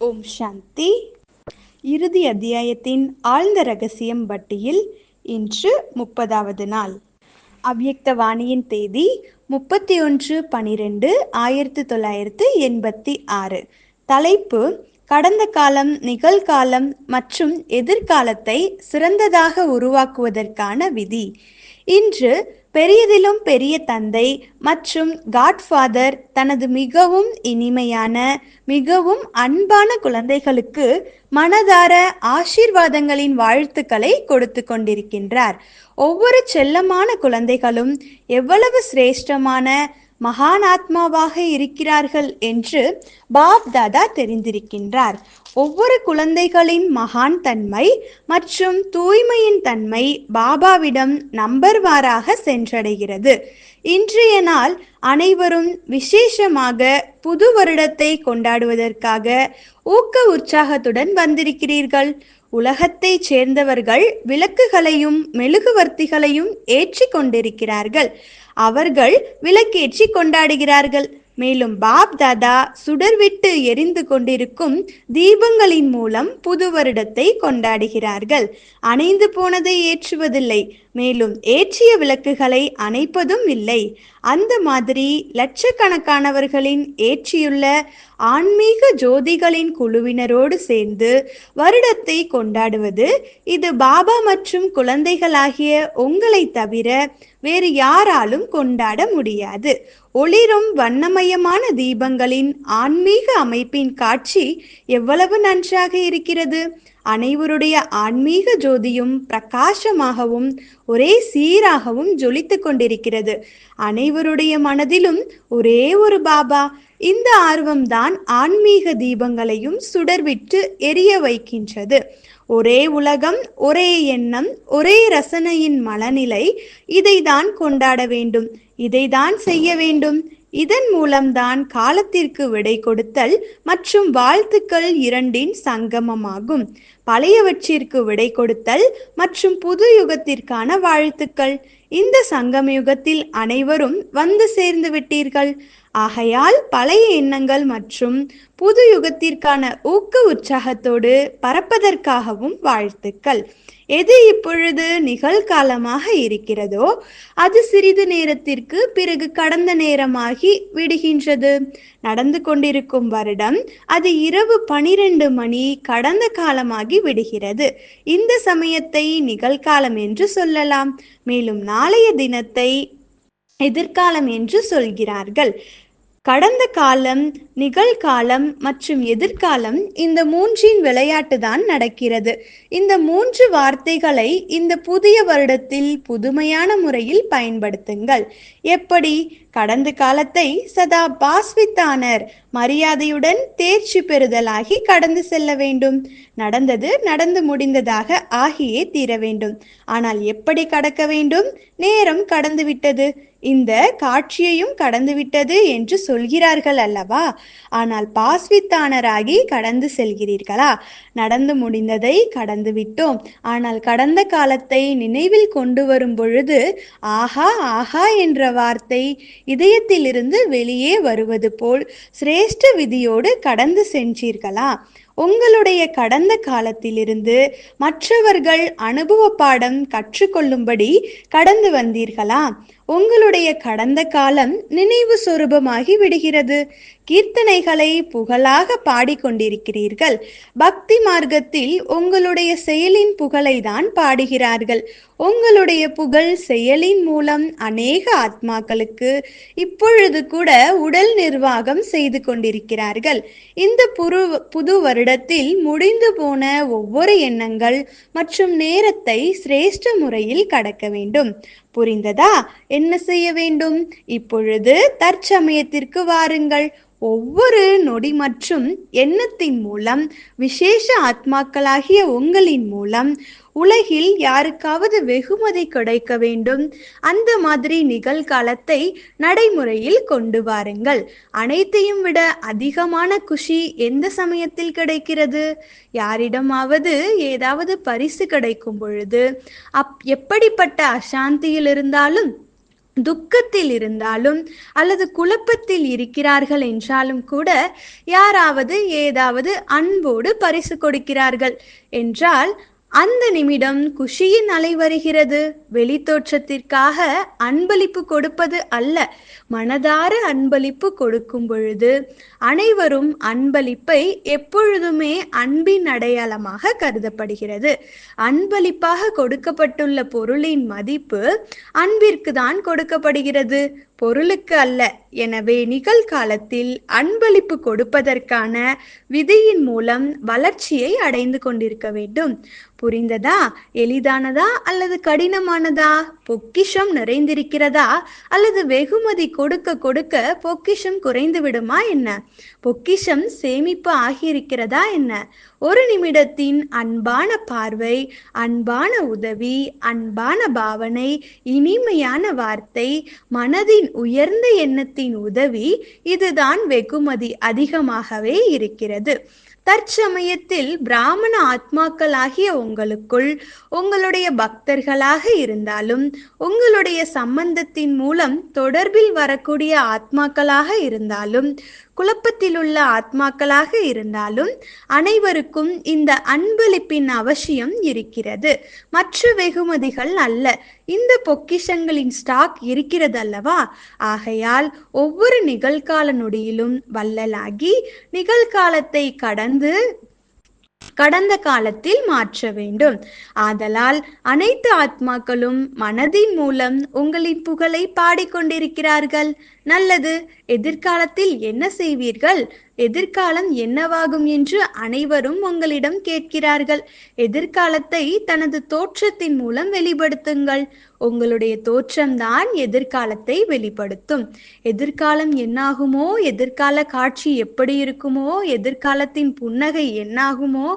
ஓம் சாந்தி. இறுதி அத்தியாயத்தின் ஆழ்ந்த ரகசியம் வட்டியில் இன்று முப்பதாவது நாள். அவ்யக்த வாணியின் தேதி முப்பத்தி ஒன்று பனிரெண்டு ஆயிரத்தி தொள்ளாயிரத்து எண்பத்தி ஆறு. தலைப்பு கடந்த காலம் நிகழ்காலம் மற்றும் எதிர்காலத்தை சிறந்ததாக உருவாக்குவதற்கான விதி. இன்று பெரியதிலும் பெரிய தந்தை மற்றும் காட்ஃபாதர் தனது மிகவும் இனிமையான மிகவும் அன்பான குழந்தைகளுக்கு மனதார ஆசீர்வாதங்களின் வாழ்த்துக்களை கொடுத்து கொண்டிருக்கின்றார். ஒவ்வொரு செல்லமான குழந்தைகளும் எவ்வளவு சிரேஷ்டமான மகானாத்மாவாக இருக்கிறார்கள் என்று பாப் தாதா தெரிந்திருக்கின்றார். ஒவ்வொரு குழந்தைகளின் மகான் தன்மை மற்றும் தூய்மையின் தன்மை பாபாவிடம் நம்பர்வாராக சென்றடைகிறது. இன்றைய நாள் அனைவரும் விசேஷமாக புது வருடத்தை கொண்டாடுவதற்காக ஊக்க உற்சாகத்துடன் வந்திருக்கிறீர்கள். உலகத்தைச் சேர்ந்தவர்கள் விளக்குகளையும் மெழுகுவர்த்திகளையும் ஏற்றி கொண்டிருக்கிறார்கள். அவர்கள் விளக்கேற்றி கொண்டாடுகிறார்கள். மேலும் பாப் தாதா சுடர்விட்டு எரிந்து கொண்டிருக்கும் தீபங்களின் மூலம் புது வருடத்தை கொண்டாடுகிறார்கள். அணைந்து போனதை ஏற்றுவதில்லை. மேலும் ஏற்றிய விளக்குகளை அணைப்பதும் இல்லை. அந்த மாதிரி லட்சக்கணக்கானவர்களின் ஏற்றியுள்ள ஆன்மீக ஜோதிகளின் குழுவினரோடு சேர்ந்து வருடத்தை கொண்டாடுவது இது பாபா மற்றும் குழந்தைகளாகிய உங்களை தவிர வேறு யாராலும் கொண்டாட முடியாது. ஒளிரும் வண்ணமயமான தீபங்களின் ஆன்மீக அமைப்பின் காட்சி எவ்வளவு நன்றாக இருக்கிறது? அனைவருடைய ஆன்மீக ஜோதியும் பிரகாசமாகவும் ஒரே சீராகவும் ஜொலித்து கொண்டிருக்கிறது. அனைவருடைய மனதிலும் ஒரே ஒரு பாபா. இந்த ஆர்வம்தான் ஆன்மீக தீபங்களையும் சுடர்விட்டு எரிய வைக்கின்றது. ஒரே உலகம் ஒரே எண்ணம் ஒரே ரசனையின் மனநிலை இதைதான் கொண்டாட வேண்டும். இதைதான் செய்ய வேண்டும். இதன் மூலம்தான் காலத்திற்கு விடை கொடுத்தல் மற்றும் வாழ்த்துக்கள் இரண்டின் சங்கமமாகும். பழையவற்றிற்கு விடை கொடுத்தல் மற்றும் புது யுகத்திற்கான வாழ்த்துக்கள். இந்த சங்கம யுகத்தில் அனைவரும் வந்து சேர்ந்து விட்டீர்கள். ஆகையால் பழைய எண்ணங்கள் மற்றும் புது யுகத்திற்கான ஊக்க உற்சாகத்தோடு பறப்பதற்காகவும் வாழ்த்துக்கள். எது இப்பொழுது நிகழ்காலமாக இருக்கிறதோ அது சிறிது நேரத்திற்கு பிறகு கடந்த நேரமாகி விடுகின்றது. நடந்து கொண்டிருக்கும் வருடம் அது இரவு பனிரெண்டு மணி கடந்த காலமாகி விடுகிறது. இந்த சமயத்தை நிகழ்காலம் என்று சொல்லலாம். மேலும் நாளைய தினத்தை எதிர்காலம் என்று சொல்கிறார்கள். கடந்த காலம் நிகழ்காலம் மற்றும் எதிர்காலம் இந்த மூன்றின் விளையாட்டு தான் நடக்கிறது. இந்த மூன்று வார்த்தைகளை இந்த புதிய வருடத்தில் புதுமையான முறையில் பயன்படுத்துங்கள். எப்படி? கடந்த காலத்தை சதா பாஸ்வித்தானர். மரியாதையுடன் தேர்ச்சி பெறுதலாகி கடந்து செல்ல வேண்டும். நடந்தது நடந்து முடிந்ததாக ஆகியே தீர வேண்டும். ஆனால் எப்படி கடக்க வேண்டும்? நேரம் கடந்து விட்டது இந்த காட்சியையும் கடந்துவிட்டது என்று சொல்கிறார்கள் அல்லவா? ஆனால் பாஸ்வித்தானராகி கடந்து செல்கிறீர்களா? நடந்து முடிந்ததை கடந்து விட்டோம் ஆனால் கடந்த காலத்தை நினைவில் கொண்டு வரும் பொழுது ஆஹா ஆஹா என்ற வார்த்தை இதயத்திலிருந்து வெளியே வருவது போல் சிரேஷ்ட விதியோடு கடந்து சென்றீர்களா? உங்களுடைய கடந்த காலத்திலிருந்து மற்றவர்கள் அனுபவ பாடம் கற்றுக்கொள்ளும்படி கடந்து வந்தீர்களா? உங்களுடைய கடந்த காலம் நினைவு சொரூபமாகி விடுகிறது. கீர்த்தனைகளை புகழாக பாடிக்கொண்டிருக்கிறீர்கள். பக்தி மார்க்கத்தில் உங்களுடைய செயலின் புகழை தான் பாடுகிறார்கள். உங்களுடைய புகழ் செயலின் மூலம் அநேக ஆத்மாக்களுக்கு இப்பொழுது கூட உடல் நிர்வாகம் செய்து கொண்டிருக்கிறார்கள். இந்த புரு புது வருடத்தில் முடிந்து போன ஒவ்வொரு எண்ணங்கள் மற்றும் நேரத்தை சிரேஷ்ட முறையில் கடக்க வேண்டும். புரிந்ததா? என்ன செய்ய வேண்டும்? இப்பொழுது தற்சமயத்திற்கு வாருங்கள். ஒவ்வொரு நொடி மற்றும் எண்ணத்தின் மூலம் விசேஷ ஆத்மாக்களாகிய உங்களின் மூலம் உலகில் யாருக்காவது வெகுமதி கிடைக்க வேண்டும். அந்த மாதிரி நிகழ்காலத்தை நடைமுறையில் கொண்டு வாருங்கள். அனைத்தையும் விட அதிகமான குஷி எந்த சமயத்தில் கிடைக்கிறது? யாரிடமாவது ஏதாவது பரிசு கிடைக்கும் பொழுது அப் எப்படிப்பட்ட அசாந்தியில் இருந்தாலும் துக்கத்தில் இருந்தாலும் அல்லது குழப்பத்தில் இருக்கிறார்கள் என்றாலும் கூட யாராவது ஏதாவது அன்போடு பரிசு கொடுக்கிறார்கள் என்றால் அந்த நிமிடம் குஷியின் அலை வருகிறது. வெளித்தோற்றத்திற்காக அன்பளிப்பு கொடுப்பது அல்ல. மனதார அன்பளிப்பு கொடுக்கும் பொழுது அனைவரும் அன்பளிப்பை எப்பொழுதுமே அன்பின் அடையாளமாக கருதப்படுகிறது. அன்பளிப்பாக கொடுக்கப்பட்டுள்ள பொருளின் மதிப்பு அன்பிற்கு தான் கொடுக்கப்படுகிறது. பொருளுக்கு அல்ல. எனவே நிகழ்காலத்தில் அன்பளிப்பு கொடுப்பதற்கான விதியின் மூலம் வளர்ச்சியை அடைந்து கொண்டிருக்க வேண்டும். புரிந்ததா? எளிதானதா? அல்லது கடினமானதா? பொக்கிஷம் நிறைந்திருக்கிறதா? அல்லது வெகுமதி கொடுக்க கொடுக்க பொக்கிஷம் குறைந்து விடுமா என்ன? பொக்கிஷம் சேமிப்பு ஆகியிருக்கிறதா என்ன? ஒரு நிமிடத்தின் அன்பான பார்வை அன்பான உதவி அன்பான பாவனை இனிமையான வார்த்தை மனதின் உயர்ந்த எண்ணத்தின் உதவி இதுதான் வெகுமதி அதிகமாகவே இருக்கிறது. தற்சமயத்தில் பிராமண ஆத்மாக்களாகிய உங்களுக்குள் உங்களுடைய பக்தர்களாக இருந்தாலும் உங்களுடைய சம்பந்தத்தின் மூலம் தொடர்பில் வரக்கூடிய ஆத்மாக்களாக இருந்தாலும் குழப்பத்தில் உள்ள ஆத்மாக்களாக இருந்தாலும் அனைவருக்கும் இந்த அன்பளிப்பின் அவசியம் இருக்கிறது. மற்ற வெகுமதிகள் அல்ல. இந்த பொக்கிஷங்களின் ஸ்டாக் இருக்கிறது அல்லவா ஆகையால் ஒவ்வொரு நிகழ்கால நொடியிலும் வள்ளலாகி நிகழ்காலத்தை கடன் கடந்து கடந்த காலத்தில் மாற்ற வேண்டும். ஆதலால் அனைத்து ஆத்மாக்களும் மனதின் மூலம் உங்களின் புகழை பாடிக்கொண்டிருக்கிறார்கள். நல்லது. எதிர்காலத்தில் என்ன செய்வீர்கள்? எதிர்காலம் என்னவாகும் என்று அனைவரும் உங்களிடம் கேட்கிறார்கள். எதிர்காலத்தை தனது தோற்றத்தின் மூலம் வெளிப்படுத்துங்கள். உங்களுடைய தோற்றம்தான் எதிர்காலத்தை வெளிப்படுத்தும். எதிர்காலம் என்னாகுமோ? எதிர்கால காட்சி எப்படி இருக்குமோ? எதிர்காலத்தின் புன்னகை என்னாகுமோ?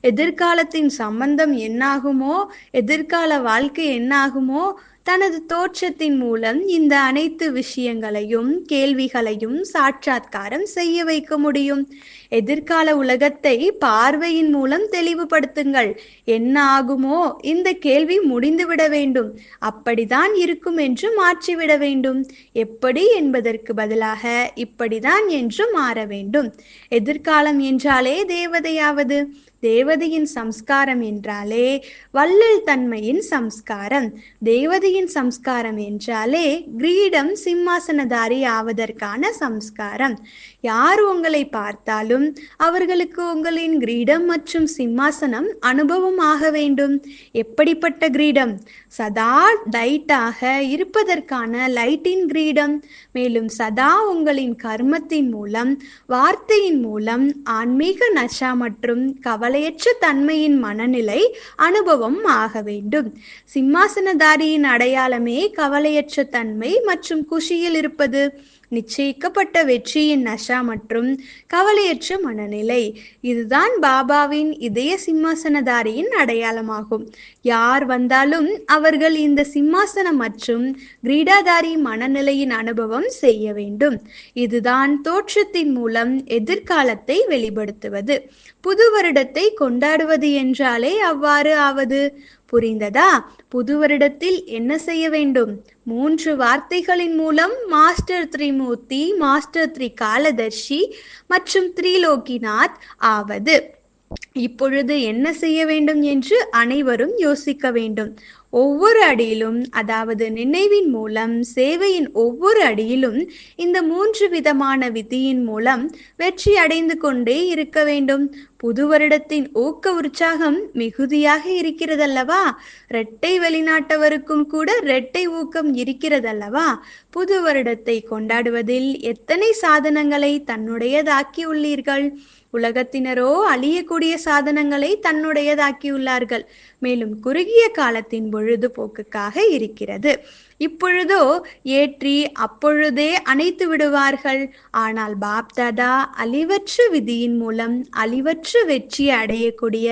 எதிர்காலத்தின் சம்பந்தம் என்னாகுமோ? எதிர்கால வாழ்க்கை என்னாகுமோ? தனது தோற்றத்தின் மூலம் இந்த அனைத்து விஷயங்களையும் கேள்விகளையும் சாட்சாத்காரம் செய்ய வைக்க முடியும். எதிர்கால உலகத்தை பார்வையின் மூலம் தெளிவுபடுத்துங்கள். என்ன ஆகுமோ இந்த கேள்வி முடிந்துவிட வேண்டும். அப்படிதான் இருக்கும் என்று மாற்றிவிட வேண்டும். எப்படி என்பதற்கு பதிலாக இப்படிதான் என்று மாற வேண்டும். எதிர்காலம் என்றாலே தேவதையாவது. தேவதையின் சம்ஸ்காரம் என்றாலே வள்ளல் தன்மையின் சம்ஸ்காரம். தேவதையின் சம்ஸ்காரம் என்றாலே கிரீடம் சிம்மாசனதாரி ஆவதற்கான சம்ஸ்காரம். யார் உங்களை பார்த்தாலும் அவர்களுக்கு உங்களின் கிரீடம் மற்றும் சிம்மாசனம் அனுபவம் ஆக வேண்டும். எப்படிப்பட்ட கிரீடம்? சதா டைட்டாக இருப்பதற்கான லைட்டின் கிரீடம். மேலும் சதா உங்களின் கர்மத்தின் மூலம் வார்த்தையின் மூலம் ஆன்மீக நஷா மற்றும் கவலையற்ற தன்மையின் மனநிலை அனுபவம் ஆக வேண்டும். சிம்மாசனதாரியின் அடையாளமே கவலையற்ற தன்மை மற்றும் குஷியில் இருப்பது. நிச்சயிக்கப்பட்ட வெற்றியின் நஷா மற்றும் கவலையற்ற மனநிலை. இதுதான் பாபாவின் இதய சிம்மாசனதாரியின் அடையாளமாகும். யார் வந்தாலும் அவர்கள் இந்த சிம்மாசனம் மற்றும் கிரீடாதாரி மனநிலையின் அனுபவம் செய்ய வேண்டும். இதுதான் தோற்றத்தின் மூலம் எதிர்காலத்தை வெளிப்படுத்துவது. புது வருடத்தை கொண்டாடுவது என்றாலே அவ்வாறு ஆவது புரிந்ததா? புது வருடத்தில் என்ன செய்ய வேண்டும்? மூன்று வார்த்தைகளின் மூலம் மாஸ்டர் த்ரிமூர்த்தி மாஸ்டர் த்ரி காலதர்ஷி மற்றும் த்ரிலோகிநாத் ஆவது. இப்பொழுது என்ன செய்ய வேண்டும் என்று அனைவரும் யோசிக்க வேண்டும். ஒவ்வொரு அடியிலும் அதாவது நினைவின் மூலம் சேவையின் ஒவ்வொரு அடியிலும் இந்த மூன்று விதமான விதியின் மூலம் வெற்றி அடைந்து கொண்டே இருக்க வேண்டும். புது வருடத்தின் ஊக்க உற்சாகம் மிகுதியாக இருக்கிறதல்லவா? இரட்டை வெளிநாட்டவருக்கும் கூட இரட்டை ஊக்கம் இருக்கிறதல்லவா? புது வருடத்தை கொண்டாடுவதில் எத்தனை சாதனங்களை தன்னுடையதாக்கி உள்ளீர்கள் உலகத்தினரோ அழியக்கூடிய சாதனங்களை தன்னுடையதாக்கியுள்ளார்கள். மேலும் குறுகிய காலத்தின் பொழுதுபோக்குக்காக இருக்கிறது. இப்பொழுதோ ஏற்றி அப்பொழுதே அணைத்து விடுவார்கள். ஆனால் பாப்தாதா அழிவற்ற விதியின் மூலம் அழிவற்ற வெற்றி அடையக்கூடிய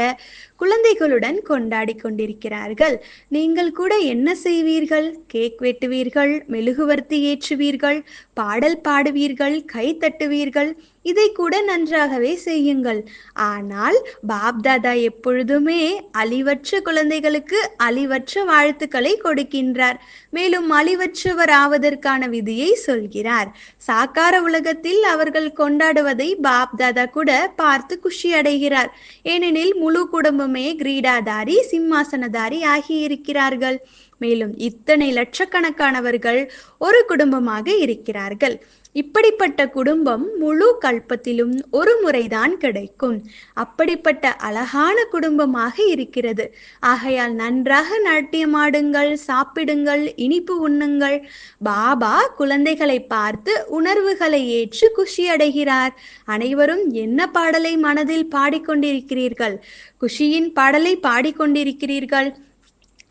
குழந்தைகளுடன் கொண்டாடி கொண்டிருக்கிறார்கள். நீங்கள் கூட என்ன செய்வீர்கள்? கேக் வெட்டுவீர்கள் மெழுகுவர்த்தி ஏற்றுவீர்கள் பாடல் பாடுவீர்கள் கை தட்டுவீர்கள் இதை கூட நன்றாகவே செய்யுங்கள். ஆனால் பாப்தாதா எப்பொழுதுமே அழிவற்ற குழந்தைகளுக்கு அழிவற்ற வாழ்த்துக்களை கொடுக்கின்றார். மேலும் மேலும் அழிவற்றவர் ஆவதற்கான விதியை சொல்கிறார். சாக்கார உலகத்தில் அவர்கள் கொண்டாடுவதை பாப் தாதா கூட பார்த்து குஷி அடைகிறார் ஏனெனில் முழு குடும்பமே கிரீடாதாரி சிம்மாசனதாரி ஆகி இருக்கிறார்கள் மேலும் இத்தனை லட்சக்கணக்கானவர்கள் ஒரு குடும்பமாக இருக்கிறார்கள். இப்படிப்பட்ட குடும்பம் முழு கல்பத்திலும் ஒரு முறைதான் கிடைக்கும். அப்படிப்பட்ட அழகான குடும்பமாக இருக்கிறது. ஆகையால் நன்றாக நாட்டியமாடுங்கள் சாப்பிடுங்கள் இனிப்பு உண்ணுங்கள். பாபா குழந்தைகளை பார்த்து உணர்வுகளை ஏற்று குஷி அடைகிறார் அனைவரும் என்ன பாடலை மனதில் பாடிக்கொண்டிருக்கிறீர்கள்? குஷியின் பாடலை பாடிக்கொண்டிருக்கிறீர்கள்.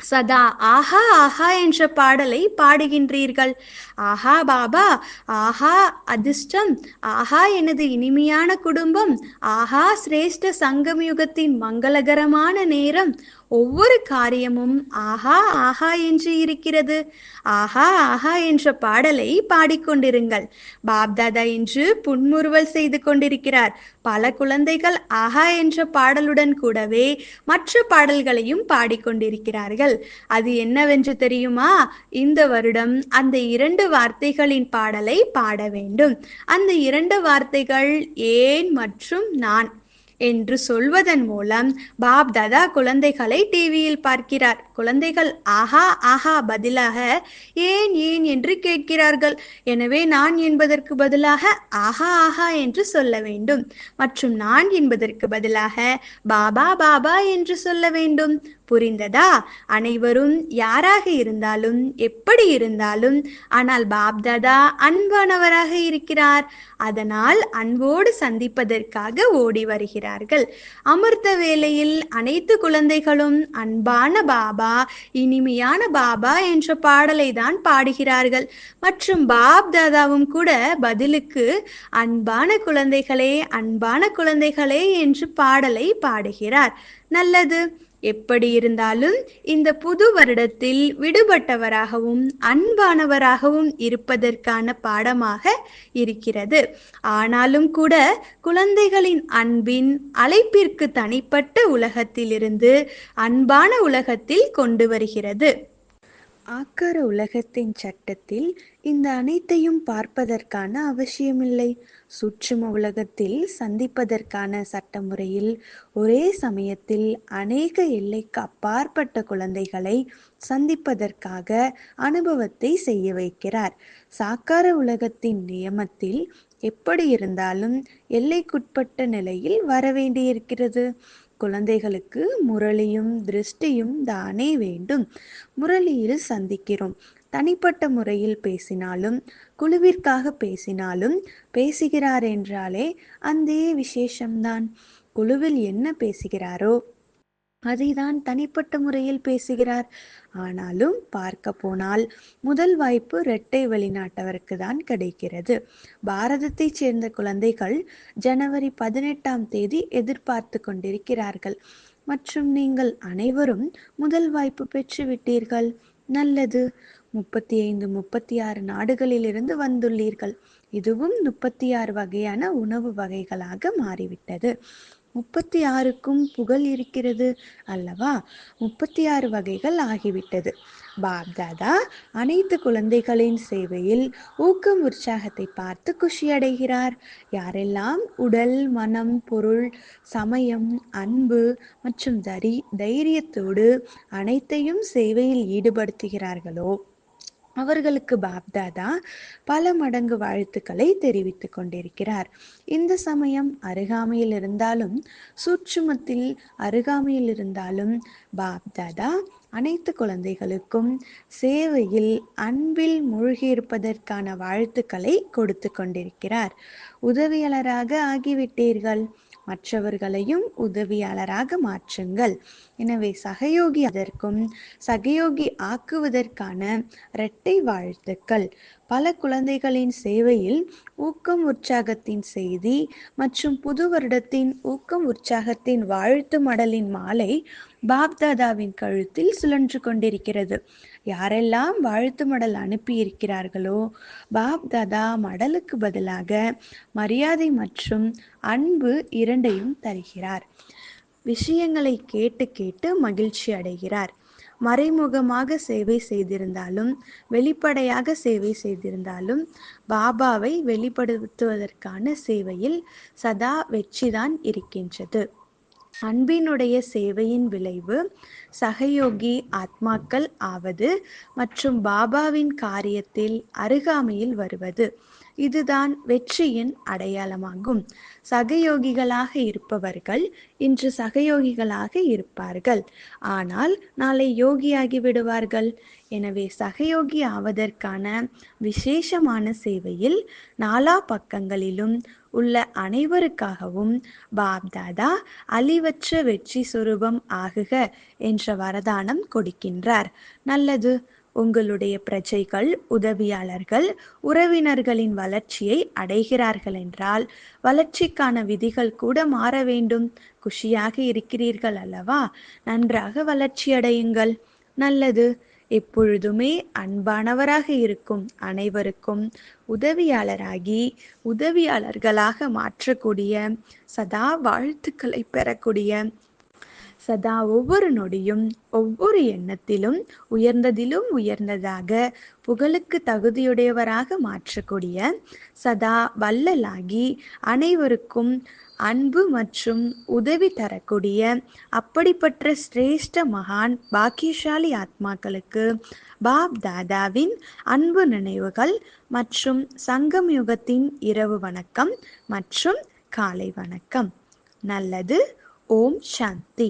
சதா ஆஹா ஆஹா என்ற பாடலை பாடுகின்றீர்கள். ஆஹா பாபா ஆஹா அதிர்ஷ்டம் ஆஹா எனது இனிமையான குடும்பம் ஆஹா சிரேஷ்ட சங்கம் யுகத்தின் மங்களகரமான நேரம் ஒவ்வொரு காரியமும் ஆஹா ஆஹா என்று இருக்கிறது. ஆஹா ஆஹா என்ற பாடலை பாடிக்கொண்டிருங்கள். பாப்தாதா என்று புன்முறுவல் செய்து கொண்டிருக்கிறார். பல குழந்தைகள் ஆஹா என்ற பாடலுடன் கூடவே மற்ற பாடல்களையும் பாடிக்கொண்டிருக்கிறார்கள். அது என்னவென்று தெரியுமா? இந்த வருடம் அந்த இரண்டு வார்த்தைகளின் பாடலை பாட வேண்டும். அந்த இரண்டு வார்த்தைகள் ஏன் மற்றும் நான் என்று சொல்வதன் மூலம் பாப் தாதா குழந்தைகளை டிவியில் பார்க்கிறார். குழந்தைகள் ஆஹா ஆஹா பதிலாக ஏன் ஏன் என்று கேட்கிறார்கள். எனவே நான் என்பதற்கு பதிலாக ஆஹா ஆஹா என்று சொல்ல வேண்டும். மற்றும் நான் என்பதற்கு பதிலாக பாபா பாபா என்று சொல்ல வேண்டும். புரிந்ததா? அனைவரும் யாராக இருந்தாலும் எப்படி இருந்தாலும் ஆனால் பாப்தாதா அன்பானவராக இருக்கிறார். அதனால் அன்போடு சந்திப்பதற்காக ஓடி வருகிறார்கள். அமிர்த வேளையில் அனைத்து குழந்தைகளும் அன்பான பாபா இனிமையான பாபா என்ற பாடலை தான் பாடுகிறார்கள். மற்றும் பாப் தாதாவும் கூட பதிலுக்கு அன்பான குழந்தைகளே அன்பான குழந்தைகளே என்று பாடலை பாடுகிறார். நல்லது. எப்படி இருந்தாலும் இந்த புது வருடத்தில் விடுபட்டவராகவும் அன்பானவராகவும் இருப்பதற்கான பாடமாக இருக்கிறது. ஆனாலும் கூட குழந்தைகளின் அன்பின் அழைப்பிற்கு தனிப்பட்ட உலகத்திலிருந்து அன்பான உலகத்தில் கொண்டு வருகிறது. ஆக்கார உலகத்தின் சட்டத்தில் இந்த அனைத்தையும் பார்ப்பதற்கான அவசியமில்லை. சுற்றும உலகத்தில் சந்திப்பதற்கான சட்டமுறையில் ஒரே சமயத்தில் அநேக எல்லைக்கு அப்பாற்பட்ட குழந்தைகளை சந்திப்பதற்காக அனுபவத்தை செய்ய வைக்கிறார். சாக்கார உலகத்தின் நியமத்தில் எப்படி இருந்தாலும் எல்லைக்குட்பட்ட நிலையில் வர வேண்டியிருக்கிறது. குழந்தைகளுக்கு முரளியும் திருஷ்டியும் தானே வேண்டும். முரளியில் சந்திக்கிறோம். தனிப்பட்ட முறையில் பேசினாலும் குழுவிற்காக பேசினாலும் பேசுகிறார் என்றாலே அந்த விசேஷம்தான். குழுவில் என்ன பேசுகிறாரோ அதைதான் தனிப்பட்ட முறையில் பேசுகிறார். ஆனாலும் பார்க்க போனால் முதல் வாய்ப்பு இரட்டை வெளிநாட்டவருக்கு தான் கிடைக்கிறது. பாரதத்தைச் சேர்ந்த குழந்தைகள் ஜனவரி பதினெட்டாம் தேதி எதிர்பார்த்து கொண்டிருக்கிறார்கள். மற்றும் நீங்கள் அனைவரும் முதல் வாய்ப்பு பெற்று விட்டீர்கள். நல்லது. முப்பத்தி ஐந்து முப்பத்தி ஆறு நாடுகளிலிருந்து வந்துள்ளீர்கள். இதுவும் முப்பத்தி ஆறு வகையான உணவு வகைகளாக மாறிவிட்டது. முப்பத்தி ஆறுக்கும் புகழ் இருக்கிறது அல்லவா? முப்பத்தி ஆறு வகைகள் ஆகிவிட்டது. பாப்தாதா அனைத்து குழந்தைகளின் சேவையில் ஊக்கம் உற்சாகத்தை பார்த்து குஷி அடைகிறார் யாரெல்லாம் உடல் மனம் பொருள் சமயம் அன்பு மற்றும் தரி தைரியத்தோடு அனைத்தையும் சேவையில் ஈடுபடுத்துகிறார்களோ அவர்களுக்கு பாப்தாதா பல மடங்கு வாழ்த்துக்களை தெரிவித்துக் கொண்டிருக்கிறார். இந்த சமயம் அருகாமையில் இருந்தாலும் சூட்சுமத்தில் அருகாமையில் இருந்தாலும் பாப்தாதா அனைத்து குழந்தைகளுக்கும் சேவையில் அன்பில் மூழ்கியிருப்பதற்கான வாழ்த்துக்களை கொடுத்து கொண்டிருக்கிறார். உதவியாளராக ஆகிவிட்டீர்கள். மற்றவர்களையும் உதவியாளராக மாற்றுங்கள். எனவே சகயோகி அதற்கும் சகயோகி ஆக்குவதற்கான இரட்டை வாழ்த்துக்கள். பல குழந்தைகளின் சேவையில் ஊக்கம் உற்சாகத்தின் செய்தி மற்றும் புது வருடத்தின் ஊக்கம் உற்சாகத்தின் வாழ்த்து மடலின் மாலை பாப்தாதாவின் கழுத்தில் சுழன்று கொண்டிருக்கிறது. யாரெல்லாம் வாழ்த்து மடல் அனுப்பியிருக்கிறார்களோ பாப்தாதா மடலுக்கு பதிலாக மரியாதை மற்றும் அன்பு இரண்டையும் தருகிறார். விஷயங்களை கேட்டு கேட்டு மகிழ்ச்சி அடைகிறார். மறைமுகமாக சேவை செய்திருந்தாலும் வெளிப்படையாக சேவை செய்திருந்தாலும் பாபாவை வெளிப்படுத்துவதற்கான சேவையில் சதா வெற்றிதான் இருக்கின்றது. அன்பினுடைய சேவையின் விளைவு சகயோகி ஆத்மாக்கள் ஆவது மற்றும் பாபாவின் காரியத்தில் அருகாமையில் வருவது. இதுதான் வெற்றியின் அடையாளமாகும். சகயோகிகளாக இருப்பவர்கள் இன்று சகயோகிகளாக இருப்பார்கள். ஆனால் நாளை யோகியாகி விடுவார்கள். எனவே சகயோகி ஆவதற்கான விசேஷமான சேவையில் நாலா பக்கங்களிலும் உள்ள அனைவருக்காகவும் பாப்தாதா அழிவற்ற வெற்றி சுரூபம் ஆகுக என்ற வரதானம் கொடுக்கின்றார். நல்லது. உங்களுடைய பிரஜைகள் உதவியாளர்கள் உறவினர்களின் வளர்ச்சியை அடைகிறார்கள் என்றால் வளர்ச்சிக்கான விதிகள் கூட மாற வேண்டும். குஷியாக இருக்கிறீர்கள் அல்லவா? நன்றாக வளர்ச்சி அடையுங்கள். நல்லது. எப்பொழுதுமே அன்பானவராக இருக்கும் அனைவருக்கும் உதவியாளராகி உதவியாளர்களாக மாற்றக்கூடிய சதா வாழ்த்துக்களை பெறக்கூடிய சதா ஒவ்வொரு நொடியும் ஒவ்வொரு எண்ணத்திலும் உயர்ந்ததிலும் உயர்ந்ததாக புகழுக்கு தகுதியுடையவராக மாற்றக்கூடிய சதா வள்ளலாகி அனைவருக்கும் அன்பு மற்றும் உதவி தரக்கூடிய அப்படிப்பட்ட சிரேஷ்ட மகான் பாக்கியசாலி ஆத்மாக்களுக்கு பாப் தாதாவின் அன்பு நினைவுகள் மற்றும் சங்கம் யுகத்தின் இரவு வணக்கம் மற்றும் காலை வணக்கம். நல்லது. ஓம் சாந்தி.